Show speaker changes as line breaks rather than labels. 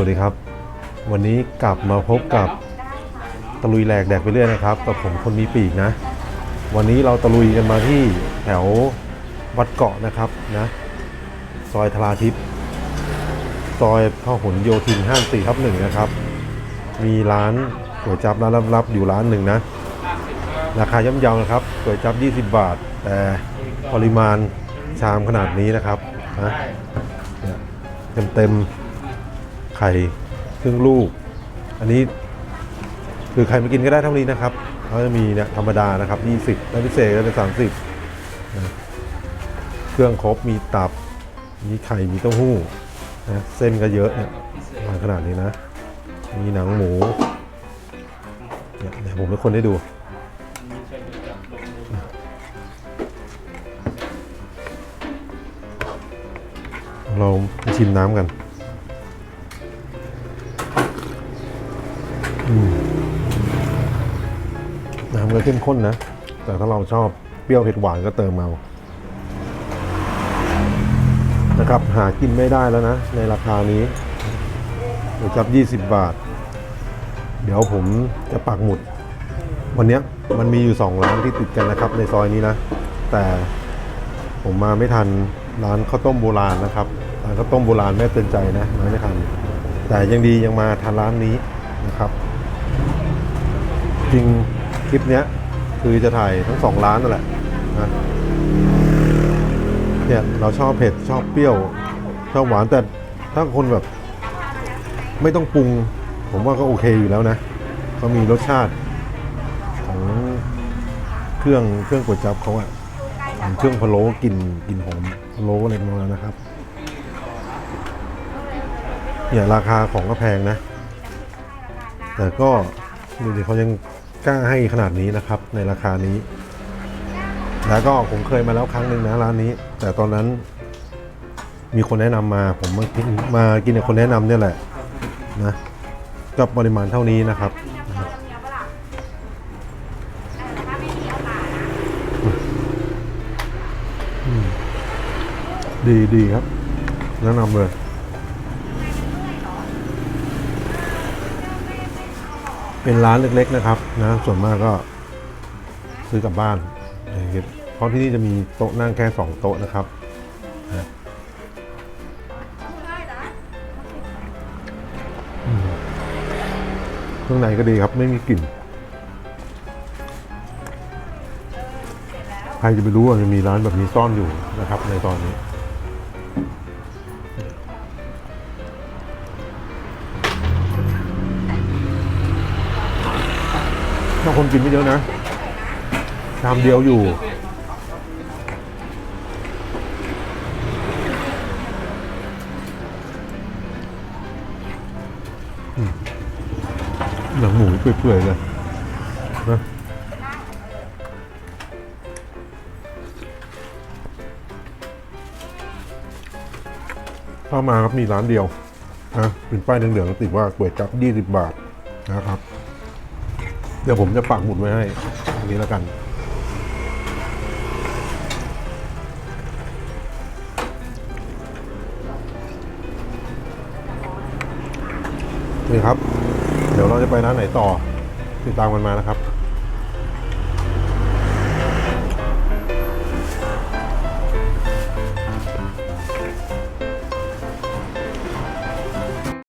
วัสดีครับ วันนี้กลับมาพบกับตะลุยแหลกแดกไปเรื่อยนะครับ กับผมคนมีปีกนะ วันนี้เราตะลุยกันมาที่แถววัดเกาะนะครับนะ ซอยทราทิพย์ซอยพหลโยธิน54ทับหนึ่งนะครับ มีร้านก๋วยจับร้านลับๆอยู่ร้านหนึ่งนะ ราคาย่อมเยานะครับก๋วยจับ 20 บาท แต่ปริมาณชามขนาดนี้นะครับนะเนี่ยเต็มๆ ไข่ครึ่งลูก อันนี้คือใครมากินก็ได้เท่านี้นะครับเขาจะมีเนี่ยธรรมดานะครับ 20แล้วพิเศษก็เป็น 30นะเครื่องครบมีตับ มีไข่มีเต้าหู้นะเส้นก็เยอะเนี่ยมาขนาดนี้นะ มีหนังหมูเนี่ยเดี๋ยวผมให้คนได้ดูเราไปชิมน้ำกัน น้ำก็เข้มข้นนะ แต่ถ้าเราชอบเปรี้ยวเผ็ดหวานก็เติมเอานะครับ หากินไม่ได้แล้วนะ ในราคานี้เดี๋ยวจับ 20 บาท เดี๋ยวผมจะปักหมุด วันนี้มันมีอยู่ 2 ร้านที่ติดกันนะครับ ในซอยนี้นะ แต่ผมมาไม่ทันร้านข้าวต้มโบราณนะครับร้านข้าวต้มโบราณแม่เตือนใจนะมาไม่ทัน แต่ยังดียังมาทันร้านนี้นะครับ จริง คลิปเนี้ยคือจะถ่ายทั้งสองร้านนั่นแหละนะเนี่ยเราชอบเผ็ดชอบเปรี้ยว ชอบหวานแต่ถ้าคนแบบ ไม่ต้องปรุง ผมว่าก็โอเคอยู่แล้วนะเขามีรสชาติของเครื่องเครื่องก๋วยจั๊บเขาอะเหมือนเครื่องพะโล้กลิ่นกลิ่นหอมพะโล้อะไรประมาณนั้นนะครับเนี่ยราคาของก็แพงนะ แต่ก็ดูดิเขายัง กล้าให้ขนาดนี้นะครับ ในราคานี้ แล้วก็ผมเคยมาแล้วครั้งหนึ่งนะร้านนี้ แต่ตอนนั้นมีคนแนะนำมาผมมากินมากินกับคนแนะนำเนี่ยแหละนะก็ปริมาณเท่านี้นะครับดีดีครับ แนะนำเลย เป็นร้านเล็กๆนะครับนะส่วนมากก็ซื้อกลับบ้าน เพราะที่นี่จะมีโต๊ะนั่งแค่สองโต๊ะนะครับนะอืมเครื่องในก็ดีครับไม่มีกลิ่น ใครจะไปรู้ว่าจะมีร้านแบบนี้ซ่อนอยู่นะครับในตอนนี้ ถ้าคนกินไม่เยอะนะชามเดียวอยู่ หนังหมูเปื่อยๆเลยนะเข้ามาครับมีร้านเดียวนะเป็นป้ายเหลืองๆติดว่าก๋วยจั๊บ20 บาทนะครับ เดี๋ยวผมจะปักหมุดไว้ให้ตรงนี้แล้วกัน นี่ครับ เดี๋ยวเราจะไปร้านไหนต่อ ติดตามกันมานะครับ